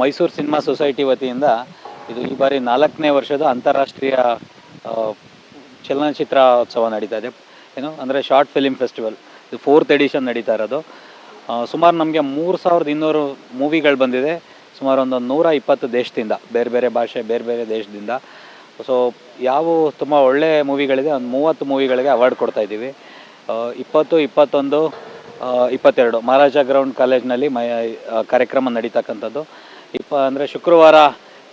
Mysuru cinema society ವತಿಯಿಂದ ಇದು ಈ ಬಾರಿ ನಾಲ್ಕನೇ ವರ್ಷದ ಅಂತಾರಾಷ್ಟ್ರೀಯ ಚಲನಚಿತ್ರೋತ್ಸವ ನಡೀತಾ ಇದೆ. ಏನು ಅಂದರೆ ಶಾರ್ಟ್ ಫಿಲಿಮ್ ಫೆಸ್ಟಿವಲ್. ಇದು ಫೋರ್ತ್ ಎಡಿಷನ್ ನಡೀತಾ ಇರೋದು. ಸುಮಾರು ನಮಗೆ ಮೂರು ಸಾವಿರದ ಇನ್ನೂರು ಮೂವಿಗಳು ಬಂದಿದೆ. ಸುಮಾರು ಒಂದು ನೂರ ಇಪ್ಪತ್ತು ದೇಶದಿಂದ, ಬೇರೆ ಬೇರೆ ಭಾಷೆ, ಬೇರೆ ಬೇರೆ ದೇಶದಿಂದ. ಸೊ ಯಾವ ತುಂಬ ಒಳ್ಳೆ ಮೂವಿಗಳಿದೆ. ಒಂದು ಮೂವತ್ತು ಮೂವಿಗಳಿಗೆ ಅವಾರ್ಡ್ ಕೊಡ್ತಾ ಇದ್ದೀವಿ. ಇಪ್ಪತ್ತು, ಇಪ್ಪತ್ತೊಂದು ಇಪ್ಪತ್ತೆರಡು ಮಹಾರಾಜ ಗ್ರೌಂಡ್ ಕಾಲೇಜ್ನಲ್ಲಿ ಮೈ ಕಾರ್ಯಕ್ರಮ ನಡೀತಕ್ಕಂಥದ್ದು. ಇಪ್ಪ ಅಂದರೆ ಶುಕ್ರವಾರ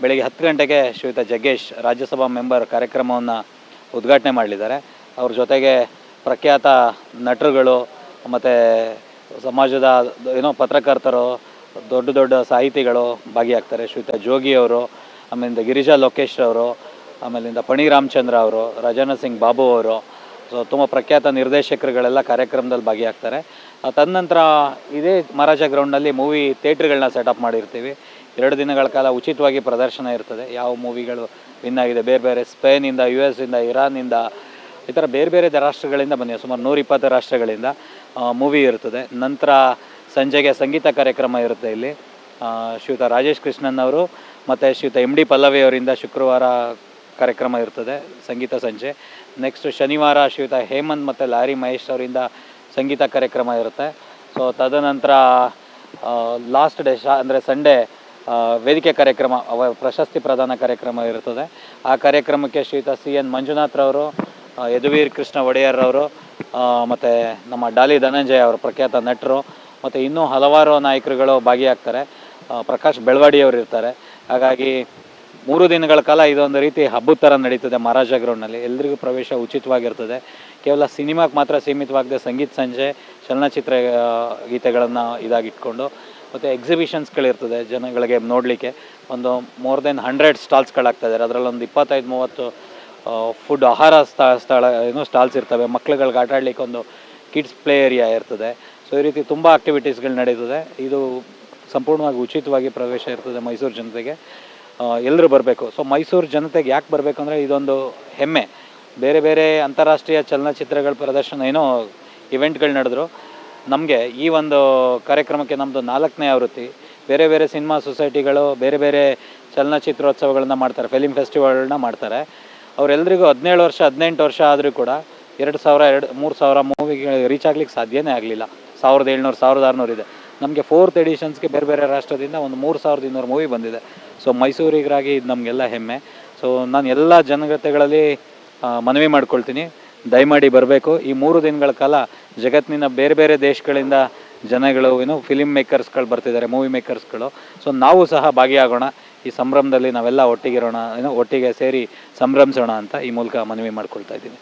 ಬೆಳಗ್ಗೆ ಹತ್ತು ಗಂಟೆಗೆ ಶ್ರೀಯುತ ಜಗ್ಗೇಶ್ ರಾಜ್ಯಸಭಾ ಮೆಂಬರ್ ಕಾರ್ಯಕ್ರಮವನ್ನು ಉದ್ಘಾಟನೆ ಮಾಡಲಿದ್ದಾರೆ. ಅವ್ರ ಜೊತೆಗೆ ಪ್ರಖ್ಯಾತ ನಟರುಗಳು ಮತ್ತು ಸಮಾಜದ ಏನೋ ಪತ್ರಕರ್ತರು, ದೊಡ್ಡ ದೊಡ್ಡ ಸಾಹಿತಿಗಳು ಭಾಗಿಯಾಗ್ತಾರೆ. ಶ್ರೀಯುತ ಜೋಗಿಯವರು ಆಮೇಲಿಂದ ಗಿರಿಜಾ ಲೋಕೇಶ್ ಅವರು, ಆಮೇಲಿಂದ ಪಣಿ ರಾಮಚಂದ್ರ ಅವರು ರಾಜಾನ ಸಿಂಗ್ ಬಾಬು ಅವರು, ಸೊ ತುಂಬ ಪ್ರಖ್ಯಾತ ನಿರ್ದೇಶಕರುಗಳೆಲ್ಲ ಕಾರ್ಯಕ್ರಮದಲ್ಲಿ ಭಾಗಿಯಾಗ್ತಾರೆ. ತದನಂತರ ಇದೇ ಮಹಾರಾಜ ಗ್ರೌಂಡ್ನಲ್ಲಿ ಮೂವಿ ಥಿಯೇಟ್ರ್ಗಳನ್ನ ಸೆಟಪ್ ಮಾಡಿರ್ತೀವಿ. ಎರಡು ದಿನಗಳ ಕಾಲ ಉಚಿತವಾಗಿ ಪ್ರದರ್ಶನ ಇರ್ತದೆ. ಯಾವ ಮೂವಿಗಳು ವಿನ್ ಆಗಿದೆ, ಬೇರೆ ಬೇರೆ ಸ್ಪೇನಿಂದ ಯು ಎಸ್ ಇಂದ ಇರಾನಿಂದ ಈ ಥರ ಬೇರೆ ಬೇರೆ ರಾಷ್ಟ್ರಗಳಿಂದ ಬಂದಿದೆ. ಸುಮಾರು ನೂರಿಪ್ಪತ್ತು ರಾಷ್ಟ್ರಗಳಿಂದ ಮೂವಿ ಇರ್ತದೆ. ನಂತರ ಸಂಜೆಗೆ ಸಂಗೀತ ಕಾರ್ಯಕ್ರಮ ಇರುತ್ತೆ ಇಲ್ಲಿ. ಶ್ರೀಯುತ ರಾಜೇಶ್ ಕೃಷ್ಣನ್ ಅವರು ಮತ್ತು ಶ್ರೀಯುತ ಎಂ ಡಿ ಪಲ್ಲವಿ ಅವರಿಂದ ಶುಕ್ರವಾರ ಕಾರ್ಯಕ್ರಮ ಇರ್ತದೆ, ಸಂಗೀತ ಸಂಜೆ. ನೆಕ್ಸ್ಟ್ ಶನಿವಾರ ಶ್ರೀಯುತ ಹೇಮಂತ್ ಮತ್ತು ಲಾರಿ ಮಹೇಶ್ ಅವರಿಂದ ಸಂಗೀತ ಕಾರ್ಯಕ್ರಮ ಇರುತ್ತೆ. ಸೊ ತದನಂತರ ಲಾಸ್ಟ್ ಡೇ ಶಾ, ಅಂದರೆ ಸಂಡೇ ವೇದಿಕೆ ಕಾರ್ಯಕ್ರಮ, ಅವ ಪ್ರಶಸ್ತಿ ಪ್ರದಾನ ಕಾರ್ಯಕ್ರಮ ಇರ್ತದೆ. ಆ ಕಾರ್ಯಕ್ರಮಕ್ಕೆ ಶ್ರೀಯುತ ಸಿ ಎನ್ ಮಂಜುನಾಥ್ರವರು ಯದುವೀರ್ ಕೃಷ್ಣ ಒಡೆಯರ್ರವರು ಮತ್ತು ನಮ್ಮ ಡಾಲಿ ಧನಂಜಯ ಅವರು, ಪ್ರಖ್ಯಾತ ನಟರು, ಮತ್ತು ಇನ್ನೂ ಹಲವಾರು ನಾಯಕರುಗಳು ಭಾಗಿಯಾಗ್ತಾರೆ. ಪ್ರಕಾಶ್ ಬೆಳವಾಡಿಯವರು ಇರ್ತಾರೆ. ಹಾಗಾಗಿ ಮೂರು ದಿನಗಳ ಕಾಲ ಇದೊಂದು ರೀತಿ ಹಬ್ಬದ ಥರ ನಡೀತದೆ ಮಹಾರಾಜ ಗ್ರೌಂಡ್ನಲ್ಲಿ. ಎಲ್ರಿಗೂ ಪ್ರವೇಶ ಉಚಿತವಾಗಿರ್ತದೆ. ಕೇವಲ ಸಿನಿಮಾಗೆ ಮಾತ್ರ ಸೀಮಿತವಾಗದೆ ಸಂಗೀತ ಸಂಜೆ, ಚಲನಚಿತ್ರ ಗೀತೆಗಳನ್ನು ಇದಾಗಿಟ್ಕೊಂಡು ಮತ್ತು ಎಕ್ಸಿಬಿಷನ್ಸ್ಗಳಿರ್ತದೆ ಜನಗಳಿಗೆ ನೋಡಲಿಕ್ಕೆ. ಒಂದು ಮೋರ್ ದೆನ್ ಹಂಡ್ರೆಡ್ ಸ್ಟಾಲ್ಸ್ಗಳಾಗ್ತಾಯಿದ್ದಾರೆ ಅದರಲ್ಲಿ ಒಂದು ಇಪ್ಪತ್ತೈದು, ಮೂವತ್ತು ಫುಡ್ ಆಹಾರ ಸ್ಥಳ ಸ್ಥಳ, ಏನು ಸ್ಟಾಲ್ಸ್ ಇರ್ತವೆ. ಮಕ್ಳುಗಳಿಗೆ ಆಟ ಆಡಲಿಕ್ಕೆ ಒಂದು ಕಿಡ್ಸ್ ಪ್ಲೇ ಏರಿಯಾ ಇರ್ತದೆ. ಸೊ ಈ ರೀತಿ ತುಂಬ ಆಕ್ಟಿವಿಟೀಸ್ಗಳು ನಡೀತದೆ. ಇದು ಸಂಪೂರ್ಣವಾಗಿ ಉಚಿತವಾಗಿ ಪ್ರವೇಶ ಇರ್ತದೆ ಮೈಸೂರು ಜನತೆಗೆ. ಎಲ್ಲರೂ ಬರಬೇಕು. ಸೊ ಮೈಸೂರು ಜನತೆಗೆ ಯಾಕೆ ಬರಬೇಕು ಅಂದರೆ ಇದೊಂದು ಹೆಮ್ಮೆ. ಬೇರೆ ಬೇರೆ ಅಂತಾರಾಷ್ಟ್ರೀಯ ಚಲನಚಿತ್ರಗಳ ಪ್ರದರ್ಶನ, ಏನೋ ಇವೆಂಟ್ಗಳು ನಡೆದ್ರು. ನಮಗೆ ಈ ಒಂದು ಕಾರ್ಯಕ್ರಮಕ್ಕೆ ನಮ್ಮದು ನಾಲ್ಕನೇ ಆವೃತ್ತಿ. ಬೇರೆ ಬೇರೆ ಸಿನಿಮಾ ಸೊಸೈಟಿಗಳು, ಬೇರೆ ಬೇರೆ ಚಲನಚಿತ್ರೋತ್ಸವಗಳನ್ನ ಮಾಡ್ತಾರೆ ಫಿಲಿಮ್ ಫೆಸ್ಟಿವಲ್ನ ಮಾಡ್ತಾರೆ. ಅವರೆಲ್ಲರಿಗೂ ಹದಿನೇಳು ವರ್ಷ, ಹದಿನೆಂಟು ವರ್ಷ ಆದರೂ ಕೂಡ ಎರಡು ಸಾವಿರ, ಎರಡು, ಮೂರು ಸಾವಿರ ಮೂವಿಗೆ ರೀಚ್ ಆಗ್ಲಿಕ್ಕೆ ಸಾಧ್ಯನೇ ಆಗಲಿಲ್ಲ. ಸಾವಿರದ ಏಳ್ನೂರು, ಸಾವಿರದ ಆರುನೂರು ಇದೆ. ನಮಗೆ ಫೋರ್ತ್ ಎಡಿಷನ್ಸ್ಗೆ ಬೇರೆ ಬೇರೆ ರಾಷ್ಟ್ರದಿಂದ ಒಂದು ಮೂರು ಸಾವಿರದ ಇನ್ನೂರು ಮೂವಿ ಬಂದಿದೆ. ಸೊ ಮೈಸೂರಿಗರಾಗಿ ಇದು ನಮಗೆಲ್ಲ ಹೆಮ್ಮೆ. ಸೊ ನಾನು ಎಲ್ಲ ಜನಗತೆಗಳಲ್ಲಿ ಮನವಿ ಮಾಡ್ಕೊಳ್ತೀನಿ. ದಯಮಾಡಿ ಬರಬೇಕು. ಈ ಮೂರು ದಿನಗಳ ಕಾಲ ಜಗತ್ತಿನ ಬೇರೆ ಬೇರೆ ದೇಶಗಳಿಂದ ಜನಗಳು ಏನು ಫಿಲಿಮ್ ಮೇಕರ್ಸ್ಗಳು ಬರ್ತಿದ್ದಾರೆ ಮೂವಿ ಮೇಕರ್ಸ್ಗಳು ಸೊ ನಾವು ಸಹ ಭಾಗಿಯಾಗೋಣ. ಈ ಸಂಭ್ರಮದಲ್ಲಿ ನಾವೆಲ್ಲ ಒಟ್ಟಿಗಿರೋಣ ಏನೋ ಒಟ್ಟಿಗೆ ಸೇರಿ ಸಂಭ್ರಮಿಸೋಣ ಅಂತ ಈ ಮೂಲಕ ಮನವಿ ಮಾಡ್ಕೊಳ್ತಾ ಇದ್ದೀನಿ.